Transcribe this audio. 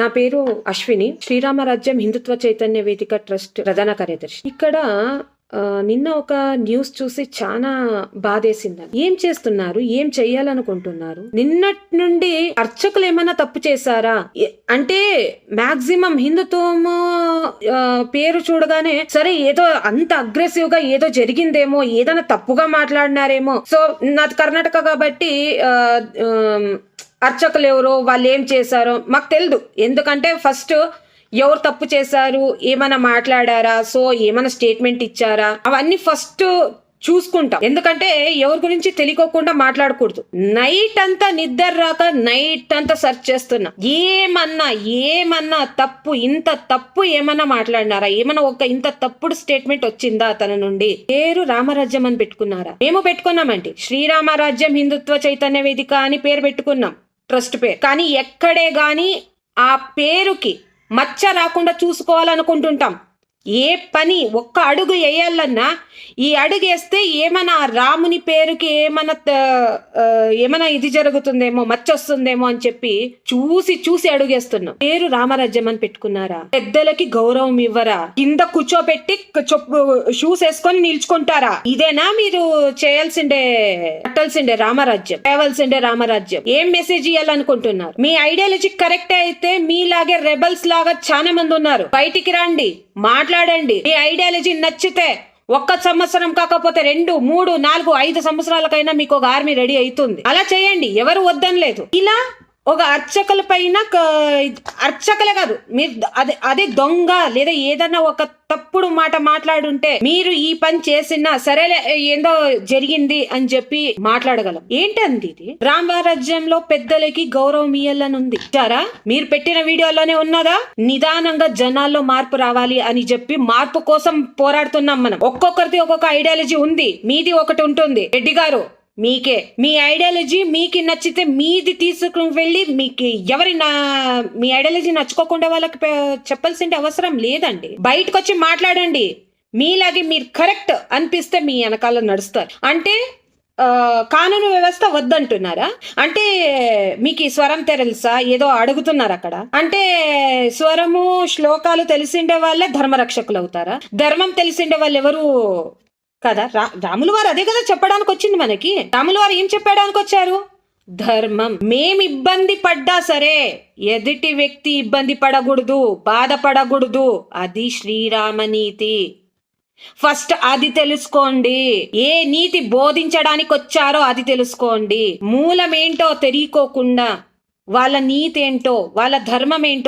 నా పేరు అశ్విని. శ్రీరామరాజ్యం హిందుత్వ చైతన్య వేదిక ట్రస్ట్ ప్రధాన కార్యదర్శి. ఇక్కడ నిన్న ఒక న్యూస్ చూసి చాలా బాధేసింది ఏం చేస్తున్నారు? ఏం చెయ్యాలనుకుంటున్నారు? నిన్నటి నుండి అర్చకులు ఏమైనా తప్పు చేశారా? ఏ- అంటే మాక్సిమం హిందుత్వము పేరు చూడగానే సరే ఏదో అంత అగ్రెసివ్గా ఏదో జరిగిందేమో ఏదైనా తప్పుగా మాట్లాడినారేమో. సో నాది కర్ణాటక కాబట్టి అర్చకులు ఎవరో వాళ్ళు ఏం చేశారో మాకు తెలియదు ఎందుకంటే ఫస్ట్ ఎవరు తప్పు చేశారు ఏమైనా మాట్లాడారా సో ఏమైనా స్టేట్మెంట్ ఇచ్చారా అవన్నీ ఫస్ట్ చూసుకుంటాం. ఎందుకంటే ఎవరి గురించి తెలియకోకుండా మాట్లాడకూడదు. నైట్ అంతా నిద్ర రాక నైట్ అంతా సెర్చ్ చేస్తున్నా. ఏమన్నా ఏమన్నా తప్పు ఇంత తప్పు ఏమన్నా మాట్లాడినారా? ఏమన్నా ఒక ఇంత తప్పుడు స్టేట్మెంట్ వచ్చిందా తన నుండి? పేరు రామరాజ్యం అని పెట్టుకున్నారా? మేము పెట్టుకున్నామండి. శ్రీరామరాజ్యం హిందుత్వ చైతన్య వేదిక అని పేరు పెట్టుకున్నాం. ట్రస్ట్ పేరు. కానీ ఎక్కడే గాని ఆ పేరుకి మచ్చ రాకుండా చూసుకోవాలనుకుంటుంటాం. ఏ పని ఒక్క అడుగు వేయాలన్నా ఈ అడుగు వేస్తే ఏమైనా రాముని పేరుకి ఏమైనా ఏమైనా ఇది జరుగుతుందేమో మచ్చొస్తుందేమో అని చెప్పి చూసి చూసి అడుగేస్తున్నాం. పేరు రామరాజ్యం అని పెట్టుకున్నారా? పెద్దలకి గౌరవం ఇవ్వరా? కింద కూర్చోబెట్టి చొప్పు షూస్ వేసుకొని నిల్చుకుంటారా? ఇదేనా మీరు చేయాల్సిండే కట్టాల్సిండే రామరాజ్యం తేవాల్సిండే రామరాజ్యం. ఏం మెసేజ్ ఇవ్వాలనుకుంటున్నారు మీ ఐడియాలజీ కరెక్ట్ అయితే మీలాగే రెబల్స్ లాగా చాలా మంది ఉన్నారు. బయటికి రండి. మాట్లాడండి. మీ ఐడియాలజీ నచ్చితే ఒక్క సంవత్సరం కాకపోతే రెండు మూడు నాలుగు ఐదు సంవత్సరాలకైనా మీకు ఒక ఆర్మీ రెడీ అవుతుంది. అలా చేయండి. ఎవరు వద్దనలేదు ఇలా ఒక అర్చకుల పైన అర్చకులే కాదు మీరు అదే అదే దొంగ లేదా ఏదన్నా ఒక తప్పుడు మాట మాట్లాడుంటే మీరు ఈ పని చేసినా సరేలే ఏందో జరిగింది అని చెప్పి మాట్లాడగలం. ఏంటంది ఇది? రామరాజ్యంలో పెద్దలకి గౌరవం ఇయ్యాలని ఉంది చారా మీరు పెట్టిన వీడియోలోనే ఉన్నదా? నిదానంగా జనాల్లో మార్పు రావాలి అని చెప్పి మార్పు కోసం పోరాడుతున్నాం మనం. ఒక్కొక్కరిది ఒక్కొక్క ఐడియాలజీ ఉంది. మీది ఒకటి ఉంటుంది. రెడ్డి గారు మీకే. మీ ఐడియాలజీ మీకు నచ్చితే మీది తీసుకుని వెళ్ళి మీకు. ఎవరి నా మీ ఐడియాలజీ నచ్చుకోకుండా వాళ్ళకి చెప్పాల్సిన అవసరం లేదండి. బయటకు వచ్చి మాట్లాడండి. మీలాగే మీరు కరెక్ట్ అనిపిస్తే మీ వెనకాల నడుస్తారు. అంటే కానూను వ్యవస్థ వద్దంటున్నారా? అంటే మీకు ఈ స్వరం తెలుసా? ఏదో అడుగుతున్నారు అక్కడ. అంటే స్వరము శ్లోకాలు తెలిసిండే వాళ్ళే ధర్మరక్షకులు అవుతారా? ధర్మం తెలిసిండే వాళ్ళు ఎవరు? కదా? రా రాములు వారు అదే కదా చెప్పడానికి వచ్చింది మనకి? రాములు వారు ఏం చెప్పడానికి వచ్చారు ధర్మం. మేం ఇబ్బంది పడ్డా సరే ఎదుటి వ్యక్తి ఇబ్బంది పడకూడదు బాధపడకూడదు. అది శ్రీరామ నీతి ఫస్ట్ అది తెలుసుకోండి. ఏ నీతి బోధించడానికి వచ్చారో అది తెలుసుకోండి. మూలమేంటో తెలియకోకుండా వాళ్ళ నీతి ఏంటో వాళ్ళ ధర్మం ఏంటో